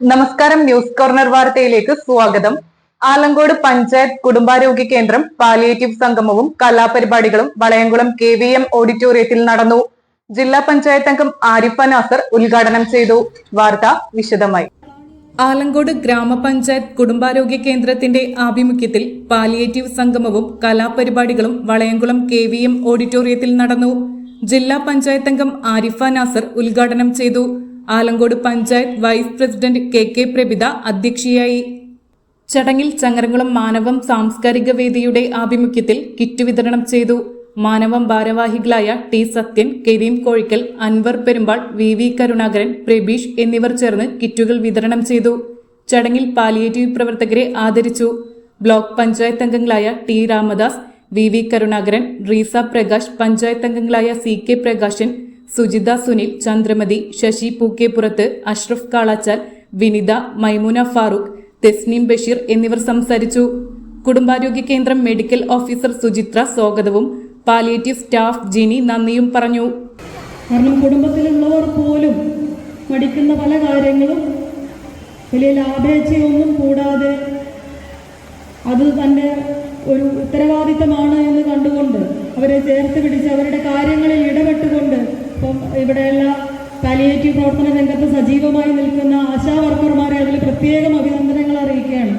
നമസ്കാരം news corner വാർത്തയിലേക്ക് സ്വാഗതം. ആലങ്കോട് പഞ്ചായത്ത് കുടുംബാരോഗ്യ കേന്ദ്രം പാലിയേറ്റീവ് സംഗമവും കലാപരിപാടികളും വളയംകുളം കെ വി എം ഓഡിറ്റോറിയത്തിൽ നടന്നു. ജില്ലാ പഞ്ചായത്ത് അംഗം ആരിഫ നാസർ ഉദ്ഘാടനം ചെയ്തു. വാർത്ത വിശദമായി. ആലങ്കോട് ഗ്രാമപഞ്ചായത്ത് കുടുംബാരോഗ്യ കേന്ദ്രത്തിന്റെ ആഭിമുഖ്യത്തിൽ പാലിയേറ്റീവ് സംഗമവും കലാപരിപാടികളും വളയംകുളം കെ വി എം ഓഡിറ്റോറിയത്തിൽ നടന്നു. ജില്ലാ പഞ്ചായത്ത് അംഗം ആരിഫ നാസർ ഉദ്ഘാടനം ചെയ്തു. Alamcode panchayat vice president K K Prabhitha അധ്യക്ഷയായി. ചടങ്ങിൽ ചങ്ങരംകുളം മാനവം സാംസ്കാരിക വേദിയുടെ ആഭിമുഖ്യത്തിൽ കിറ്റ് വിതരണം ചെയ്തു. മാനവം ഭാരവാഹികളായ T Sathyan Kareem Kozhikkal Anwar Perumbal V V Karunakaran Prabeesh എന്നിവർ ചേർന്ന് കിറ്റുകൾ വിതരണം ചെയ്തു. ചടങ്ങിൽ പാലിയേറ്റീവ് പ്രവർത്തകരെ ആദരിച്ചു. ബ്ലോക്ക് പഞ്ചായത്ത് അംഗങ്ങളായ T Ramadas V V Karunakaran Reesa Prakash panchayat അംഗങ്ങളായ സി കെ പ്രകാശൻ സുജിത സുനിൽ ചന്ദ്രമതി ശശി പൂക്കേപ്പുറത്ത് അഷ്റഫ് കാളാച്ചാൽ വിനിത മൈമുന ഫാറൂഖ് തെസ്നീം ബഷീർ എന്നിവർ സംസാരിച്ചു. കുടുംബാരോഗ്യ കേന്ദ്രം മെഡിക്കൽ ഓഫീസർ സുചിത്ര സ്വാഗതവും പാലിയേറ്റീവ് സ്റ്റാഫ് ജിനി നന്ദിയും പറഞ്ഞു. കാരണം കുടുംബത്തിലുള്ളവർ പോലും പഠിക്കുന്ന പല കാര്യങ്ങളും വലിയ ലാഭേച്ഛയൊന്നും കൂടാതെ അത് തന്നെ ഒരു ഉത്തരവാദിത്തമാണ് എന്ന് കണ്ടുകൊണ്ട് അവരെ ചേർത്ത് പിടിച്ച് അവരുടെ കാര്യങ്ങളിൽ ഇടപെട്ടുകൊണ്ട് ഇവിടെയുള്ള പാലിയേറ്റീവ് പ്രവർത്തന രംഗത്ത് സജീവമായി നിൽക്കുന്ന ആശാ വർക്കർമാരെ അതിൽ പ്രത്യേകം അഭിനന്ദനങ്ങൾ അറിയിക്കുകയാണ്.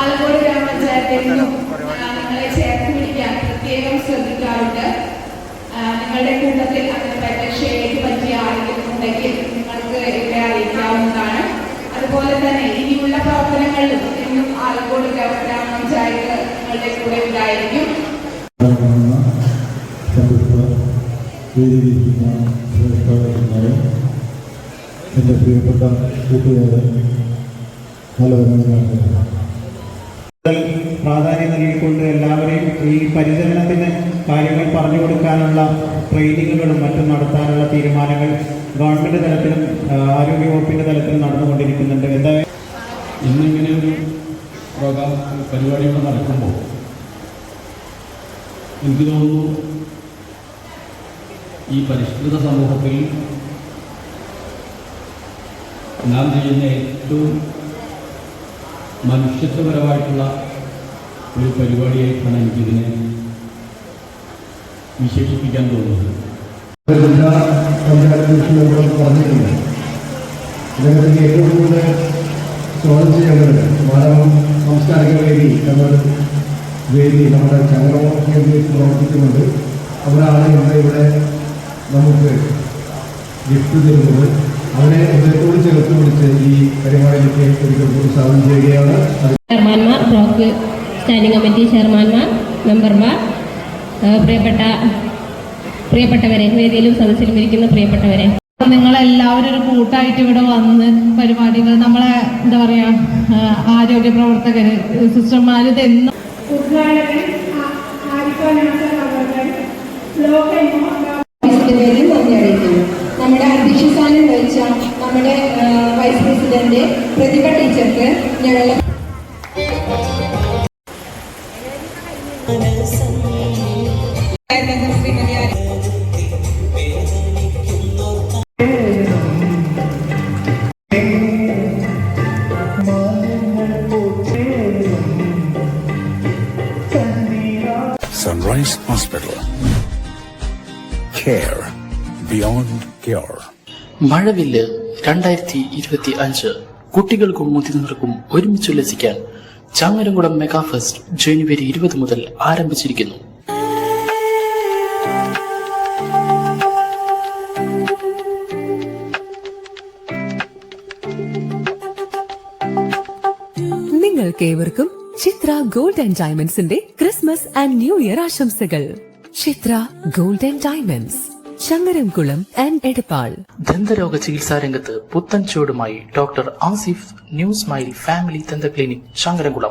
ആലക്കോട് ഗ്രാമപഞ്ചായത്തിൽ നിങ്ങളെ ചേർത്ത് പിടിക്കാൻ പ്രത്യേകം ശ്രദ്ധിക്കാറുണ്ട്. നിങ്ങളുടെ കൂട്ടത്തിൽ അതിന് പ്രത്യക്ഷയിലേക്ക് വേദിയിരിക്കുന്ന ശ്രേഷ്ഠന്മാരെ എന്റെ പ്രിയപ്പെട്ട കൂട്ടുകാരെ നല്ലവരാണ് പ്രാധാന്യം നൽകിക്കൊണ്ട് എല്ലാവരെയും ഈ പരിചരണത്തിന് കാര്യങ്ങൾ പറഞ്ഞു കൊടുക്കാനുള്ള ട്രെയിനിങ്ങുകളും മറ്റും നടത്താനുള്ള തീരുമാനങ്ങൾ ഗവൺമെന്റ് തലത്തിലും ആരോഗ്യ വകുപ്പിന്റെ തലത്തിലും നടന്നുകൊണ്ടിരിക്കുന്നുണ്ട്. എന്തായാലും ഇന്നിങ്ങനെ ഒരു പ്രോഗ്രാം പരിപാടികൾ നടക്കുമ്പോൾ എനിക്ക് തോന്നുന്നു ഈ പരിഷ്കൃത സമൂഹത്തിൽ നാം ചെയ്യുന്ന ഏറ്റവും മനുഷ്യത്വപരമായിട്ടുള്ള ഒരു പരിപാടിയായിട്ടാണ് എനിക്കിതിനെ വിശേഷിപ്പിക്കാൻ തോന്നുന്നത്. ജില്ലാ പഞ്ചായത്ത് വിഷയങ്ങളോട് പറഞ്ഞിട്ടുണ്ട് ഏറ്റവും കൂടുതൽ സ്വാഗതം ചെയ്യേണ്ടത് മാനവം സാംസ്കാരിക വേദി എന്നൊരു വേദി നമ്മുടെ കേന്ദ്രയിൽ പ്രവർത്തിക്കുന്നുണ്ട്. അവരാണ് ഇവിടെ ഇവിടെ നമുക്ക് ഗിഫ്റ്റ് തരുന്നത്. അവരെ അദ്ദേഹത്തോട് ചേർത്ത് വിളിച്ച് ഈ പരിപാടിയിലേക്ക് ഒരിക്കൽ കൂടി സ്വാഗതം ചെയ്യുകയാണ്. ചെയർമാൻമാർ ബ്ലോക്ക് സ്റ്റാൻഡിംഗ് കമ്മിറ്റി ചെയർമാൻമാർ മെമ്പർമാർ പ്രിയപ്പെട്ട പ്രിയപ്പെട്ടവരെ വേദിയിലും സദസ്സിലും ഇരിക്കുന്ന പ്രിയപ്പെട്ടവരെ. നിങ്ങളെല്ലാവരും ഒരു കൂട്ടായിട്ട് ഇവിടെ വന്ന് പരിപാടികൾ നമ്മളെ എന്താ പറയാ ആരോഗ്യ പ്രവർത്തകര് സിസ്റ്റർമാര് തന്നെ. ഓഫീസിന്റെ പേരിൽ നന്ദി അറിയിക്കുന്നു നമ്മുടെ അധ്യക്ഷ സ്ഥാനം വഹിച്ച നമ്മുടെ വൈസ് പ്രസിഡന്റ് പ്രതിഭ ടീച്ചർക്ക് ഞങ്ങളുടെ Sunrise Hospital. Care beyond cure. മഴവില്ല് രണ്ടായിരത്തി ഇരുപത്തി അഞ്ച് കുട്ടികൾക്കും മുതിർന്നവർക്കും ഒരുമിച്ച് ഉല്ലസിക്കാൻ ചങ്ങരംകുളം മെഗാ ഫെസ്റ്റ് ജനുവരി ഇരുപത് മുതൽ ആരംഭിച്ചിരിക്കുന്നു. നിങ്ങൾക്കേവർക്കും ചിത്ര ഗോൾഡ് ആൻഡ് ഡയമണ്ട്സിന്റെ ക്രിസ്മസ് ആൻഡ് ന്യൂ ഇയർ ആശംസകൾ. Chithra golden diamonds Changaramkulam and Edappal. ദന്തരോഗ ചികിത്സാ രംഗത്ത് പുത്തൻ ചുവടുമായി doctor Asif new smile family ദന്ത ക്ലിനിക് ചങ്ങരംകുളം